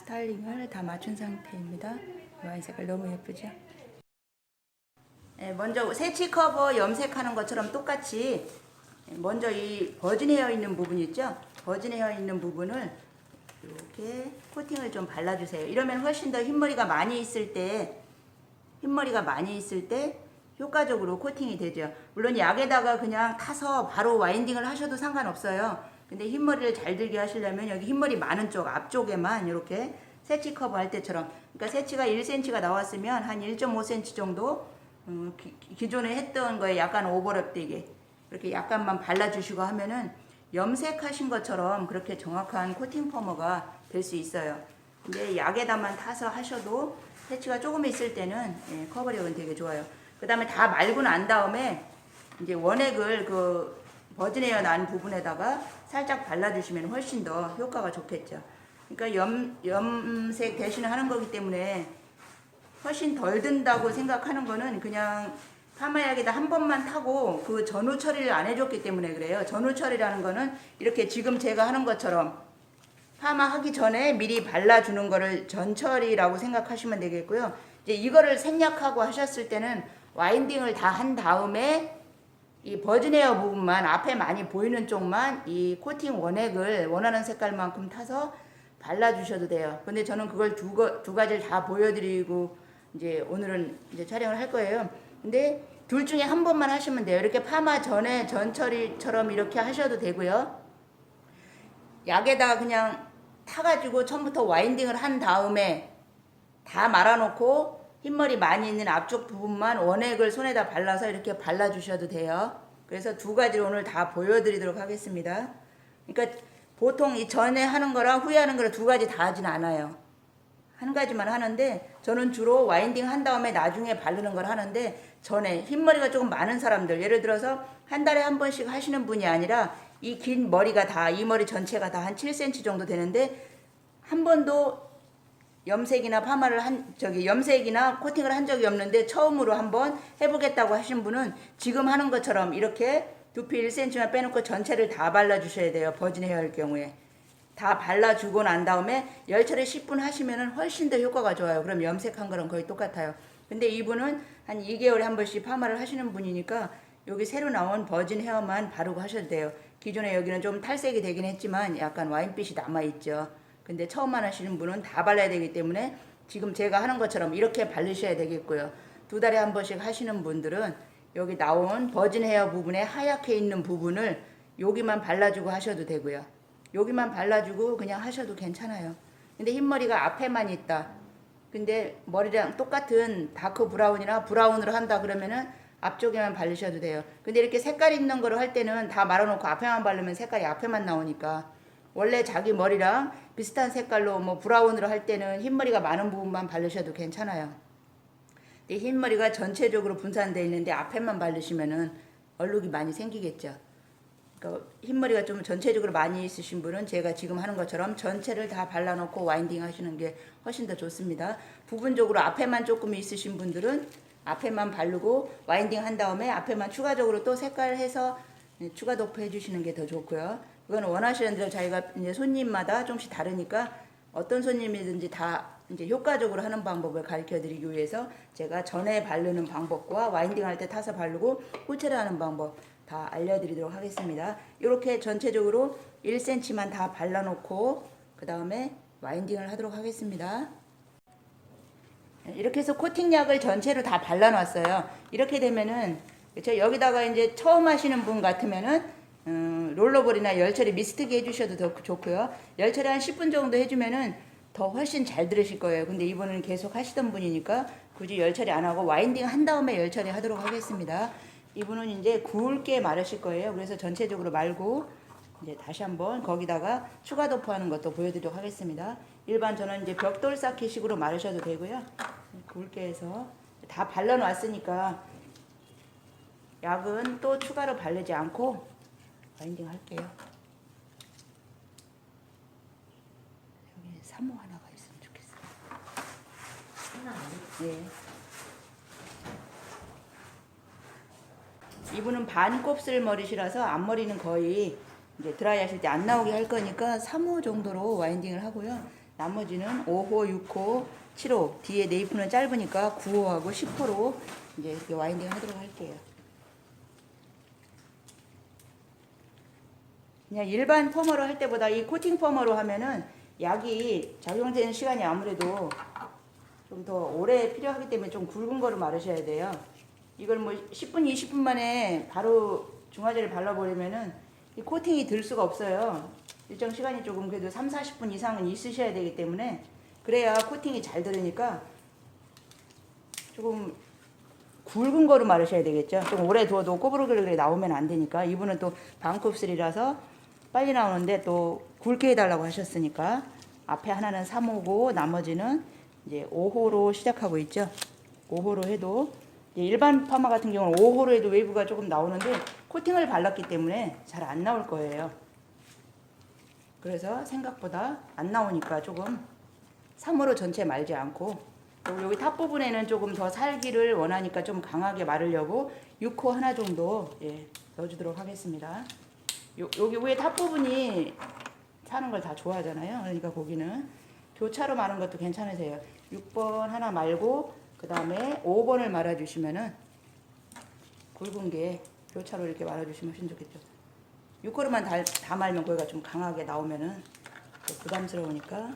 스타일링을 다 맞춘 상태입니다. 와인 색깔 너무 예쁘죠? 네, 먼저 세치 커버 염색하는 것처럼 똑같이 먼저 이 버진 헤어 있는 부분 있죠? 버진 헤어 있는 부분을 이렇게 코팅을 좀 발라주세요. 이러면 훨씬 더 흰머리가 많이 있을 때 흰머리가 많이 있을 때 효과적으로 코팅이 되죠. 물론 약에다가 그냥 타서 바로 와인딩을 하셔도 상관없어요. 근데 흰머리를 잘 들게 하시려면 여기 흰머리 많은 쪽 앞쪽에만 이렇게 세치 커버 할 때처럼 그러니까 세치가 1cm가 나왔으면 한 1.5cm 정도 음, 기, 기존에 했던 거에 약간 오버랩 되게 이렇게 약간만 발라주시고 하면은 염색하신 것처럼 그렇게 정확한 코팅 펌머가 될 수 있어요. 근데 약에다만 타서 하셔도 세치가 조금 있을 때는 예, 커버력은 되게 좋아요. 그 다음에 다 말고 난 다음에 이제 원액을 그 버진에어 난 부분에다가 살짝 발라주시면 훨씬 더 효과가 좋겠죠. 그러니까 염, 염색 대신에 하는 거기 때문에 훨씬 덜 든다고 생각하는 거는 그냥 파마약에다 한 번만 타고 그 전후 처리를 안 해줬기 때문에 그래요. 전후 처리라는 거는 이렇게 지금 제가 하는 것처럼 파마하기 전에 미리 발라주는 거를 전처리라고 생각하시면 되겠고요. 이제 이거를 생략하고 하셨을 때는 와인딩을 다 한 다음에 이 버즈네어 부분만 앞에 많이 보이는 쪽만 이 코팅 원액을 원하는 색깔만큼 타서 발라주셔도 돼요. 근데 저는 그걸 두, 거, 두 가지를 다 보여드리고 이제 오늘은 이제 촬영을 할 거예요. 근데 둘 중에 한 번만 하시면 돼요. 이렇게 파마 전에 전처리처럼 이렇게 하셔도 되고요. 약에다가 그냥 타가지고 처음부터 와인딩을 한 다음에 다 말아놓고 흰머리 많이 있는 앞쪽 부분만 원액을 손에다 발라서 이렇게 발라주셔도 돼요. 그래서 두 가지를 오늘 다 보여드리도록 하겠습니다. 그러니까 보통 이 전에 하는 거랑 후에 하는 거랑 두 가지 다 하진 않아요. 한 가지만 하는데 저는 주로 와인딩 한 다음에 나중에 바르는 걸 하는데 전에 흰머리가 조금 많은 사람들 예를 들어서 한 달에 한 번씩 하시는 분이 아니라 이 긴 머리가 다 이 머리 전체가 다 한 7cm 정도 되는데 한 번도 염색이나 파마를 한 저기 염색이나 코팅을 한 적이 없는데 처음으로 한번 해보겠다고 하신 분은 지금 하는 것처럼 이렇게 두피 1cm만 빼놓고 전체를 다 발라주셔야 돼요 버진 헤어일 경우에. 다 발라주고 난 다음에 열처리 10분 하시면은 훨씬 더 효과가 좋아요. 그럼 염색한 거랑 거의 똑같아요. 근데 이분은 한 2개월에 한 번씩 파마를 하시는 분이니까 여기 새로 나온 버진 헤어만 바르고 하셔도 돼요. 기존에 여기는 좀 탈색이 되긴 했지만 약간 와인빛이 남아있죠 근데 처음만 하시는 분은 다 발라야 되기 때문에 지금 제가 하는 것처럼 이렇게 바르셔야 되겠고요. 두 달에 한 번씩 하시는 분들은 여기 나온 버진 헤어 부분에 하얗게 있는 부분을 여기만 발라주고 하셔도 되고요. 여기만 발라주고 그냥 하셔도 괜찮아요. 근데 흰머리가 앞에만 있다. 근데 머리랑 똑같은 다크 브라운이나 브라운으로 한다 그러면은 앞쪽에만 바르셔도 돼요. 근데 이렇게 색깔 있는 거로 할 때는 다 말아놓고 앞에만 바르면 색깔이 앞에만 나오니까 원래 자기 머리랑 비슷한 색깔로 뭐 브라운으로 할 때는 흰머리가 많은 부분만 바르셔도 괜찮아요. 근데 흰머리가 전체적으로 분산되어 있는데 앞에만 바르시면은 얼룩이 많이 생기겠죠. 그러니까 흰머리가 좀 전체적으로 많이 있으신 분은 제가 지금 하는 것처럼 전체를 다 발라놓고 와인딩 하시는 게 훨씬 더 좋습니다. 부분적으로 앞에만 조금 있으신 분들은 앞에만 바르고 와인딩 한 다음에 앞에만 추가적으로 또 색깔 해서 추가 도포 해 주시는 게 더 좋고요. 그건 원하시는 대로 자기가 이제 손님마다 조금씩 다르니까 어떤 손님이든지 다 이제 효과적으로 하는 방법을 가르쳐 드리기 위해서 제가 전에 바르는 방법과 와인딩 할 때 타서 바르고 후체를 하는 방법 다 알려드리도록 하겠습니다. 이렇게 전체적으로 1cm만 다 발라놓고 그 다음에 와인딩을 하도록 하겠습니다. 이렇게 해서 코팅약을 전체로 다 발라놨어요. 이렇게 되면은 그렇죠? 여기다가 이제 처음 하시는 분 같으면은 음, 롤러볼이나 열처리 미스트기 해주셔도 더 좋고요. 열처리 한 10분 정도 해주면은 더 훨씬 잘 들으실 거예요. 근데 이분은 계속 하시던 분이니까 굳이 열처리 안 하고 와인딩 한 다음에 열처리 하도록 하겠습니다. 이분은 이제 굵게 마르실 거예요. 그래서 전체적으로 말고 이제 다시 한번 거기다가 추가 도포하는 것도 보여드리도록 하겠습니다. 일반 저는 이제 벽돌 쌓기식으로 마르셔도 되고요. 굵게 해서 다 발라놨으니까 약은 또 추가로 바르지 않고 바인딩 할게요. 여기 사모 하나가 있으면 좋겠어요. 네. 이분은 반 곱슬 머리시라서 앞머리는 거의 이제 드라이 하실 때 안 나오게 할 거니까 3호 정도로 와인딩을 하고요. 나머지는 5호, 6호, 7호 뒤에 네이프는 짧으니까 9호하고 10호로 이제 이렇게 와인딩 하도록 할게요. 그냥 일반 펌으로 할 때보다 이 코팅 펌으로 하면은 약이 작용되는 시간이 아무래도 좀 더 오래 필요하기 때문에 좀 굵은 거로 마르셔야 돼요. 이걸 뭐 10분, 20분 만에 바로 중화제를 발라버리면은 이 코팅이 들 수가 없어요. 일정 시간이 조금 그래도 3, 40분 이상은 있으셔야 되기 때문에 그래야 코팅이 잘 들으니까 조금 굵은 거로 마르셔야 되겠죠. 좀 오래 두어도 꼬부르게 나오면 안 되니까 이분은 또 반컵슬이라서 빨리 나오는데 또 굵게 해달라고 하셨으니까 앞에 하나는 3호고 나머지는 이제 5호로 시작하고 있죠. 5호로 해도 일반 파마 같은 경우는 5호로 해도 웨이브가 조금 나오는데 코팅을 발랐기 때문에 잘 안 나올 거예요. 그래서 생각보다 안 나오니까 조금 3호로 전체 말지 않고 여기 탑 부분에는 조금 더 살기를 원하니까 좀 강하게 마르려고 6호 하나 정도 예, 넣어주도록 하겠습니다. 요, 여기 위에 탑 부분이 사는 걸 다 좋아하잖아요. 그러니까 거기는 교차로 마는 것도 괜찮으세요. 6번 하나 말고 그 다음에 5번을 말아주시면은 굵은 게 교차로 이렇게 말아주시면 훨씬 좋겠죠. 6호로만 다, 다 말면 거기가 좀 강하게 나오면은 또 부담스러우니까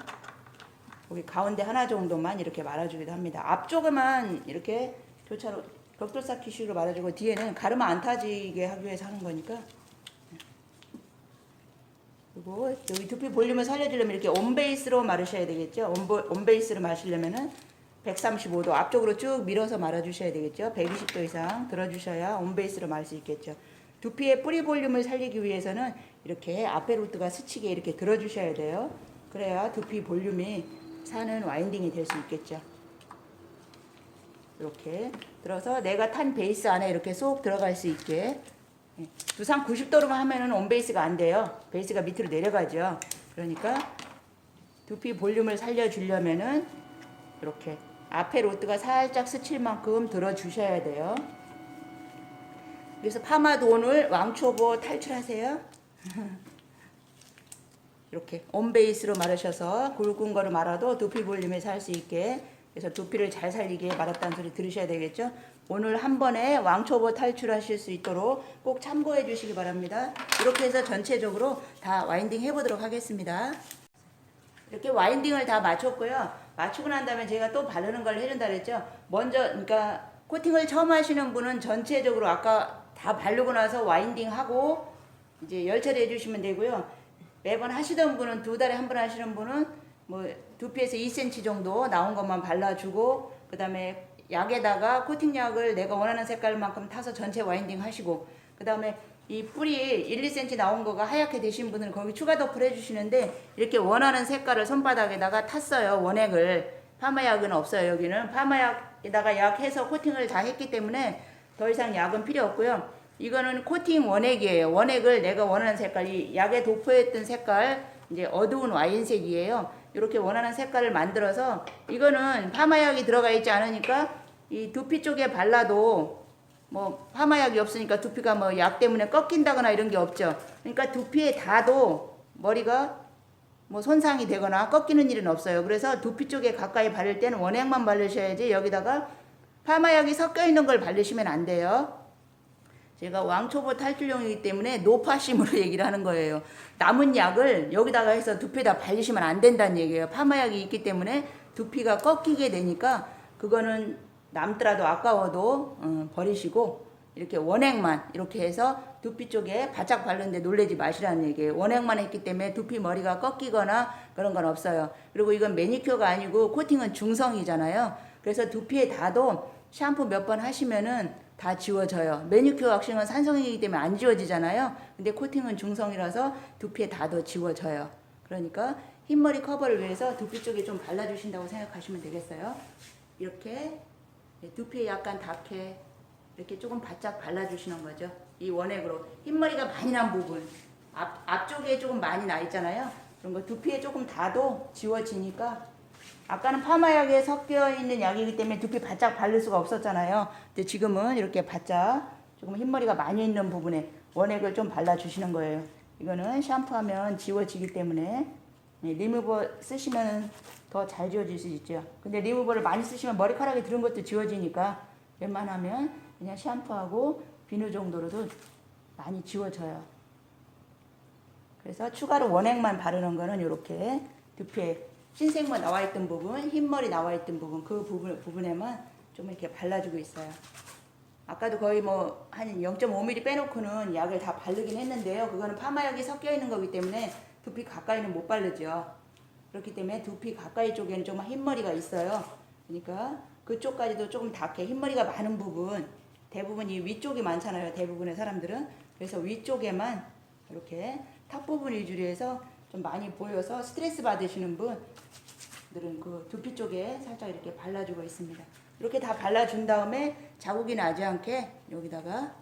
여기 가운데 하나 정도만 이렇게 말아주기도 합니다. 앞쪽에만 이렇게 교차로 벽돌 쌓기 식으로 말아주고 뒤에는 가르마 안 타지게 하기 위해서 하는 거니까 그리고 여기 두피 볼륨을 살려주려면 이렇게 온베이스로 마르셔야 되겠죠. 온베이스로 마시려면은 135도 앞쪽으로 쭉 밀어서 말아주셔야 되겠죠. 120도 이상 들어주셔야 온베이스로 말 수 있겠죠. 두피의 뿌리 볼륨을 살리기 위해서는 이렇게 앞에 루트가 스치게 이렇게 들어주셔야 돼요. 그래야 두피 볼륨이 사는 와인딩이 될 수 있겠죠. 이렇게 들어서 내가 탄 베이스 안에 이렇게 쏙 들어갈 수 있게 예, 두상 90도로만 하면은 온베이스가 안 돼요. 베이스가 밑으로 내려가죠. 그러니까 두피 볼륨을 살려주려면은 이렇게 앞에 로트가 살짝 스칠 만큼 들어주셔야 돼요. 그래서 파마도 오늘 왕초보 탈출하세요. 이렇게 온베이스로 마르셔서 굵은 거로 말아도 두피 볼륨에 살수 있게 그래서 두피를 잘 살리게 말았다는 소리 들으셔야 되겠죠. 오늘 한 번에 왕초보 탈출하실 수 있도록 꼭 참고해 주시기 바랍니다. 이렇게 해서 전체적으로 다 와인딩 해보도록 하겠습니다. 이렇게 와인딩을 다 마쳤고요. 마치고 난 다음에 제가 또 바르는 걸 해준다 그랬죠. 먼저 그러니까 코팅을 처음 하시는 분은 전체적으로 아까 다 바르고 나서 와인딩 하고 이제 열처리 해 주시면 되고요. 매번 하시던 분은 두 달에 한 번 하시는 분은 뭐 두피에서 2cm 정도 나온 것만 발라주고 그 다음에 약에다가 코팅약을 내가 원하는 색깔만큼 타서 전체 와인딩 하시고 그 다음에 이 뿌리 1, 2cm 나온 거가 하얗게 되신 분은 거기 추가 덮을 해주시는데 이렇게 원하는 색깔을 손바닥에다가 탔어요 원액을. 파마약은 없어요 여기는. 파마약에다가 약 해서 코팅을 다 했기 때문에 더 이상 약은 필요 없고요. 이거는 코팅 원액이에요. 원액을 내가 원하는 색깔 이 약에 도포했던 색깔 이제 어두운 와인색이에요 이렇게 원하는 색깔을 만들어서 이거는 파마약이 들어가 있지 않으니까 이 두피 쪽에 발라도 뭐 파마약이 없으니까 두피가 뭐 약 때문에 꺾인다거나 이런 게 없죠. 그러니까 두피에 닿아도 머리가 뭐 손상이 되거나 꺾이는 일은 없어요. 그래서 두피 쪽에 가까이 바를 때는 원액만 바르셔야지 여기다가 파마약이 섞여 있는 걸 바르시면 안 돼요. 제가 왕초보 탈출용이기 때문에 노파심으로 얘기를 하는 거예요. 남은 약을 여기다가 해서 두피에다 발리시면 안 된다는 얘기예요. 파마약이 있기 때문에 두피가 꺾이게 되니까 그거는 남더라도 아까워도 어, 버리시고 이렇게 원액만 이렇게 해서 두피 쪽에 바짝 바르는데 놀래지 마시라는 얘기예요. 원액만 했기 때문에 두피 머리가 꺾이거나 그런 건 없어요. 그리고 이건 매니큐어가 아니고 코팅은 중성이잖아요. 그래서 두피에 닿아도 샴푸 몇 번 하시면은 다 지워져요. 매니큐어 왁싱은 산성이기 때문에 안 지워지잖아요. 근데 코팅은 중성이라서 두피에 닿아도 지워져요. 그러니까 흰머리 커버를 위해서 두피 쪽에 좀 발라주신다고 생각하시면 되겠어요. 이렇게 두피에 약간 닿게 이렇게 조금 바짝 발라주시는 거죠. 이 원액으로 흰머리가 많이 난 부분 앞 앞쪽에 조금 많이 나 있잖아요. 그런 거 두피에 조금 닿아도 지워지니까 아까는 파마약에 섞여 있는 약이기 때문에 두피 바짝 바를 수가 없었잖아요. 근데 지금은 이렇게 바짝 조금 흰머리가 많이 있는 부분에 원액을 좀 발라주시는 거예요. 이거는 샴푸하면 지워지기 때문에 네, 리무버 쓰시면 더 잘 지워질 수 있죠. 근데 리무버를 많이 쓰시면 머리카락이 들은 것도 지워지니까 웬만하면 그냥 샴푸하고 비누 정도로도 많이 지워져요. 그래서 추가로 원액만 바르는 거는 이렇게 두피에 흰색만 나와 있던 부분, 흰머리 나와 있던 부분 그 부분 부분에만 좀 이렇게 발라주고 있어요. 아까도 거의 뭐 한 0.5mm 빼놓고는 약을 다 바르긴 했는데요. 그거는 파마약이 섞여 있는 거기 때문에 두피 가까이는 못 바르죠. 그렇기 때문에 두피 가까이 쪽에는 좀 흰머리가 있어요. 그러니까 그쪽까지도 조금 닿게 흰머리가 많은 부분 대부분 이 위쪽이 많잖아요. 대부분의 사람들은 그래서 위쪽에만 이렇게 탑 부분 위주로 해서 좀 많이 보여서 스트레스 받으시는 분들은 그 두피 쪽에 살짝 이렇게 발라주고 있습니다. 이렇게 다 발라준 다음에 자국이 나지 않게 여기다가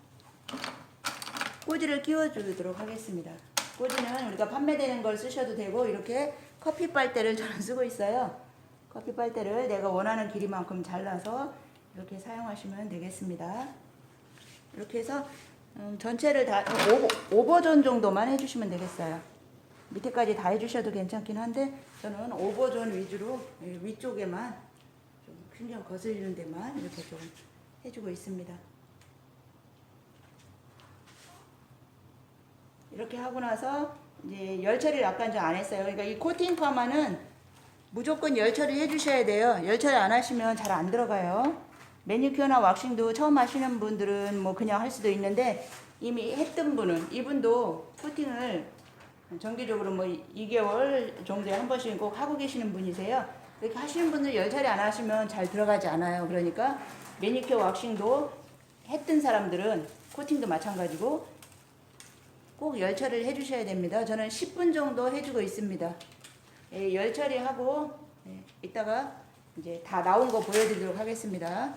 꽂이를 끼워주도록 하겠습니다. 꽂이는 우리가 판매되는 걸 쓰셔도 되고 이렇게 커피 빨대를 저는 쓰고 있어요. 커피 빨대를 내가 원하는 길이만큼 잘라서 이렇게 사용하시면 되겠습니다. 이렇게 해서 음, 전체를 다 오, 버존 정도만 해주시면 되겠어요. 밑에까지 다 해주셔도 괜찮긴 한데 저는 오버존 위주로 이 위쪽에만 좀 신경 거슬리는 데만 이렇게 좀 해주고 있습니다. 이렇게 하고 나서 이제 열 처리를 아까 이제 안 했어요. 그러니까 이 코팅 파마는 무조건 열 처리 해주셔야 돼요. 열 처리 안 하시면 잘 안 들어가요. 매니큐어나 왁싱도 처음 하시는 분들은 뭐 그냥 할 수도 있는데 이미 했던 분은 이분도 코팅을 정기적으로 뭐 2개월 정도에 한 번씩 꼭 하고 계시는 분이세요. 이렇게 하시는 분들 열 처리 안 하시면 잘 들어가지 않아요. 그러니까 매니큐어 왁싱도 했던 사람들은 코팅도 마찬가지고 꼭 열 처리를 해주셔야 됩니다. 저는 10분 정도 해주고 있습니다. 예, 열 처리하고 예, 이따가 이제 다 나온 거 보여드리도록 하겠습니다.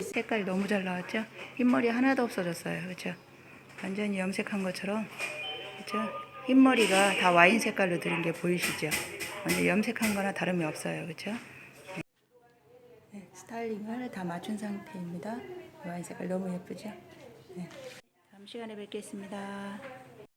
색깔 너무 잘 나왔죠? 흰머리 하나도 없어졌어요. 그렇죠? 완전히 염색한 것처럼 그렇죠? 흰머리가 다 와인 색깔로 들은 게 보이시죠? 완전 염색한 거나 다름이 없어요. 그렇죠? 네, 스타일링을 다 맞춘 상태입니다. 와인 색깔 너무 예쁘죠? 네. 다음 시간에 뵙겠습니다.